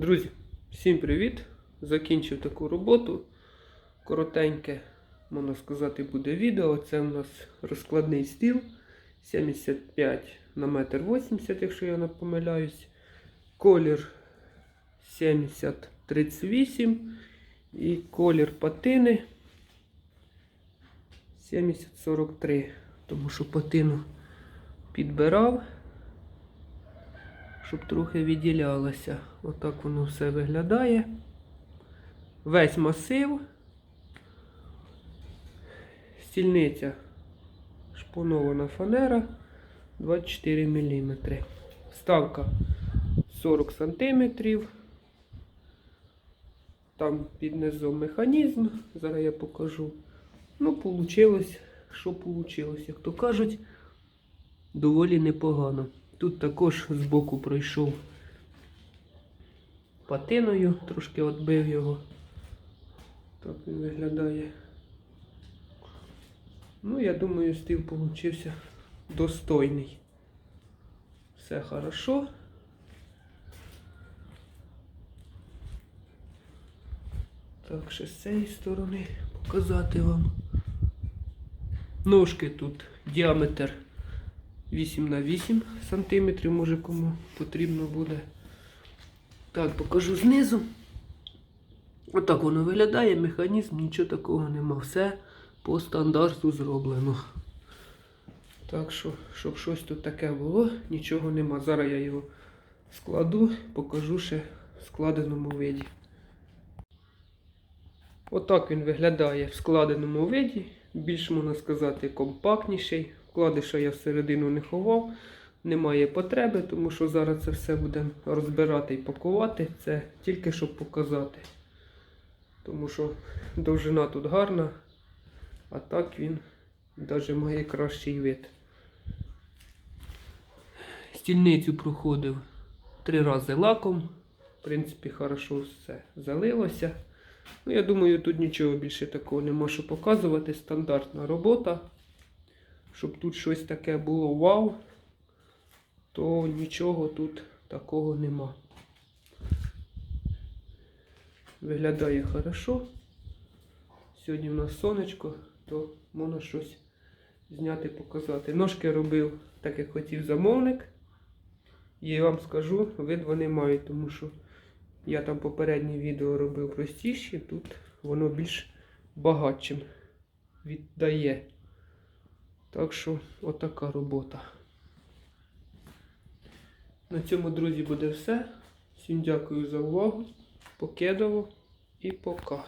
Друзі, всім привіт! Закінчив таку роботу. Коротеньке, можна сказати, буде відео. Це у нас розкладний стіл 75 на 1,80 м, якщо я не помиляюсь. Колір 7038 і колір патини 7043. Тому що патину підбирав щоб трохи відділялося. Отак воно все виглядає. Весь масив. Стільниця шпонована фанера 24 мм. Ставка 40 см. Там під низом механізм. Зараз я покажу. Ну, вийшло, що вийшло, як то кажуть, доволі непогано. Тут також збоку пройшов патиною, трошки відбив його. Так він виглядає. Ну, я думаю, стіл получився достойний. Все хорошо. Так, ще з цієї сторони показати вам. Ножки тут діаметр 8 на 8 сантиметрів, може кому потрібно буде. Так, покажу знизу. Отак воно виглядає, механізм, нічого такого нема. Все по стандарту зроблено. Так що, щоб щось тут таке було, нічого нема. Зараз я його складу, покажу ще в складеному виді. Отак він виглядає в складеному виді. Більш можна сказати, компактніший. Вкладиша я всередину не ховав, немає потреби, тому що зараз це все будемо розбирати і пакувати. Це тільки щоб показати. Тому що довжина тут гарна, а так він навіть має кращий вид. Стільницю проходив три рази лаком. В принципі, хорошо все залилося. Ну, я думаю, тут нічого більше такого нема що показувати. Стандартна робота щоб тут щось таке було вау, то нічого тут такого нема. Виглядає хорошо. Сьогодні в нас сонечко, то можна щось зняти, показати. Ножки робив так, як хотів замовник. І я вам скажу, вид вони мають, тому що я там попереднє відео робив простіші, тут воно більш багатшим віддає. Так що, отака робота. На цьому, друзі, буде все. Всім дякую за увагу. Покедово і пока.